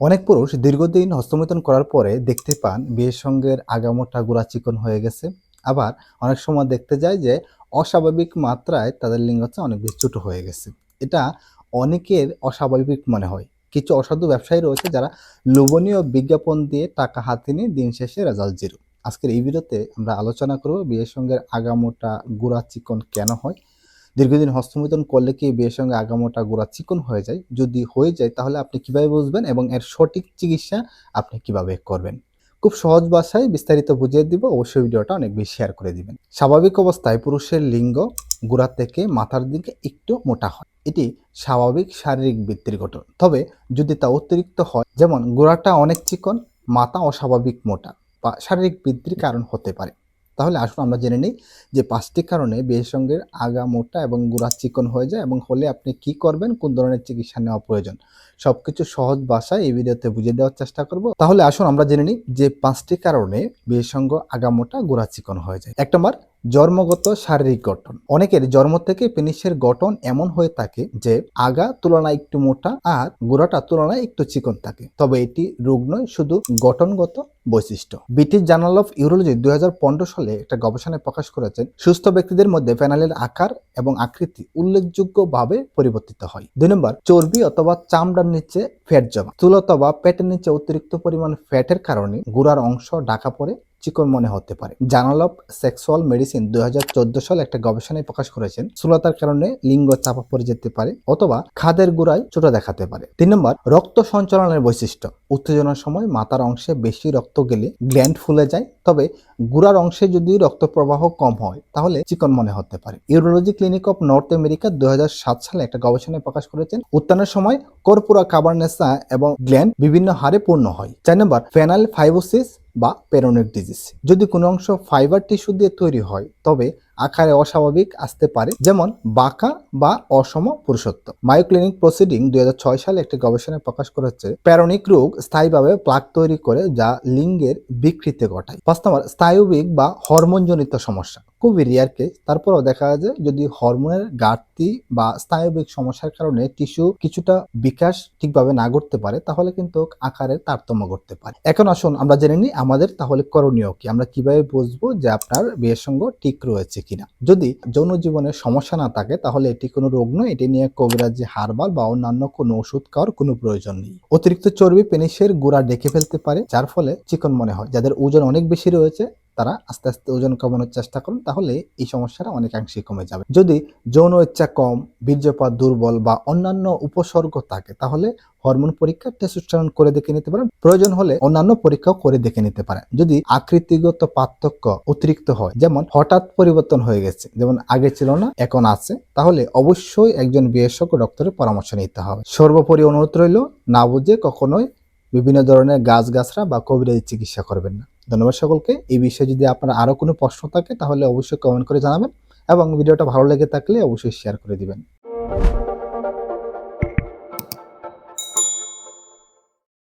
অনেক পুরুষ দীর্ঘদিন হস্তমৈথুন করার পরে দেখতে পান বিয়ের সঙ্গের আগামোটা গোড়া চিকন হয়ে গেছে। আবার অনেক সময় দেখতে যায় যে অস্বাভাবিক মাত্রায় তাদের লিঙ্গ হচ্ছে অনেক বেশি ছোট হয়ে গেছে। এটা অনেকের অস্বাভাবিক মনে হয়। কিছু অসাধু ব্যবসায়ী রয়েছে যারা লোভনীয় বিজ্ঞাপন দিয়ে টাকা হাতে নিয়ে দিন শেষে রেজাল্ট জিরো আজকের এই ভিডিওতে আমরা আলোচনা করব বিয়ের সঙ্গে আগামোটা গোড়া চিকন কেন হয় দীর্ঘদিন হস্তমৈথুন করলে কি বিয়ের সঙ্গে আগামোটা গোড়া চিকন হয়ে যায়? যদি হয়ে যায়, তাহলে আপনি কীভাবে বুঝবেন এবং এর সঠিক চিকিৎসা আপনি কীভাবে করবেন? খুব সহজ ভাষায় বিস্তারিত বুঝিয়ে দিব, অবশ্যই ভিডিওটা অনেক বেশি শেয়ার করে দিবেন। স্বাভাবিক অবস্থায় পুরুষের লিঙ্গ গোড়া থেকে মাথার দিকে একটু মোটা হয়। এটি স্বাভাবিক শারীরিক বৃত্তির গঠন। তবে যদি তা অতিরিক্ত হয়, যেমন গোড়াটা অনেক চিকন, মাথা অস্বাভাবিক মোটা বা শারীরিক বৃদ্ধির কারণ হতে পারে। তাহলে আসুন আমরা জেনে নিই যে পাঁচটি কারণে সঙ্গে আগা, মোটা এবং গুড়া চিকন হয়ে যায় এবং হলে আপনি কি করবেন, কোন ধরনের চিকিৎসা নেওয়া প্রয়োজন? সবকিছু সহজ ভাষায় এই ভিডিওতে বুঝিয়ে দেওয়ার চেষ্টা করব। তাহলে আসুন আমরা জেনে নিই যে পাঁচটি কারণে বিয়ের সঙ্গে আগা মোটা গোড়া চিকন হয়ে যায়। এক নম্বর, জন্মগত শারীরিক গঠন। অনেকের জন্ম থেকে পেনিসের গঠন এমন হয়ে থাকে যে আগা তুলনায় একটু মোটা আর গোড়াটা তুলনায় একটু চিকন থাকে। তবে এটি রোগ নয়, শুধু গঠনগত বৈশিষ্ট্য। ব্রিটিশ জার্নাল অফ ইউরোলজি দুই হাজার পনেরো সালে একটা গবেষণায় প্রকাশ করেছেন, সুস্থ ব্যক্তিদের মধ্যে ফেনালের আকার এবং আকৃতি উল্লেখযোগ্যভাবে পরিবর্তিত হয়। দুই নম্বর, চর্বি অথবা চামড়ার নিচে ফ্যাট জমা। স্থূলতা বা পেটের নিচে অতিরিক্ত পরিমাণ ফ্যাটের কারণে গুড়ার অংশ ঢাকা পড়ে চিকন মনে হতে পারে। জার্নাল অফ সেক্সুয়াল মেডিসিন দু হাজার চোদ্দ সালে একটা গবেষণায় প্রকাশ করেছেন, স্থূলতার কারণে লিঙ্গ চাপা পড়ে যেতে পারে অথবা খাদের গোড়ায় ছোট দেখাতে পারে। তিন নম্বর, রক্ত সঞ্চালনের বৈশিষ্ট্য। উত্তেজনার সময় মাথার অংশে বেশি রক্ত গেলে গ্ল্যান্ড ফুলে যায়, তবে গুড়ার অংশে যদি রক্ত প্রবাহ কম হয়, তাহলে চিকন মনে হতে পারে। Urology clinic of North America দুই হাজার সাত সালে একটা গবেষণায় প্রকাশ করেছেন, উত্থানের সময় কর্পুরা কাবারনেসা এবং গ্ল্যান্ড বিভিন্ন হারে পূর্ণ হয়। চার নম্বর ফেনাল ফাইবোসিস বা পেরোনিক ডিজিজ যদি কোনো অংশ ফাইবার টিস্যু দিয়ে তৈরি হয় তবে আকারে অস্বাভাবিক আসতে পারে, যেমন বাঁকা বা অসম পুরুষত্ব মায়োক্লিনিক প্রসিডিং দুই হাজার ছয় সালে একটি গবেষণায় প্রকাশ করেছে, প্যারোনিক রোগ স্থায়ীভাবে প্লাক তৈরি করে যা লিঙ্গের বিকৃতি ঘটায়। পাঁচ নম্বর স্নায়ুবিক বা হরমোনজনিত সমস্যা। খুবই রিয়ার কেস তারপরেও দেখা যায় যদি হরমোনের ঘাটতি বা স্নায়ুবিক সমস্যার কারণে টিস্যু কিছুটা বিকাশ ঠিকভাবে না ঘটতে পারে, তাহলে কিন্তু আকারের তারতম্য করতে পারে। এখন আসুন আমরা জেনে নিই আমাদের তাহলে করণীয় কি। আমরা কীভাবে বুঝব যে আপনার বিয়ের সঙ্গ ঠিক রয়েছে কিনা। যদি যৌন জীবনের সমস্যা না থাকে, তাহলে এটি কোনো রোগ নয়। এটি নিয়ে কবিরাজি হারবাল বা অন্যান্য কোনো ওষুধ খাওয়ার কোনো প্রয়োজন নেই। অতিরিক্ত চর্বি, পেনিসের গুড়া ডেকে ফেলতে পারে, যার ফলে চিকন মনে হয়, যাদের ওজন অনেক বেশি রয়েছে তারা আস্তে আস্তে ওজন কমানোর চেষ্টা করুন, তাহলে এই সমস্যাটা অনেকাংশে কমে যাবে। যদি যৌন ইচ্ছা কম, বীর্যপাত দুর্বল বা অন্যান্য উপসর্গ থাকে, তাহলে হরমোন পরীক্ষা টেস্টোস্টেরন করে দেখে নিতে পারেন। প্রয়োজন হলে অন্যান্য পরীক্ষাও করে দেখে নিতে পারেন। যদি আকৃতিগত পার্থক্য অতিরিক্ত হয়, যেমন হঠাৎ পরিবর্তন হয়ে গেছে, যেমন আগে ছিল না, এখন আছে, তাহলে অবশ্যই একজন বিশেষজ্ঞ ডক্টরের পরামর্শ নিতে হবে। সর্বোপরি অনুরোধ রইল, না বুঝে কখনোই বিভিন্ন ধরনের গাছ গাছরা বা কবিরাজি চিকিৎসা করবেন না। ধন্যবাদ সকলকে। এই বিষয়ে যদি আপনার আরও কোনো প্রশ্ন থাকে, তাহলে অবশ্যই কমেন্ট করে জানাবেন এবং ভিডিওটা ভালো লেগে থাকলে অবশ্যই শেয়ার করে দিবেন।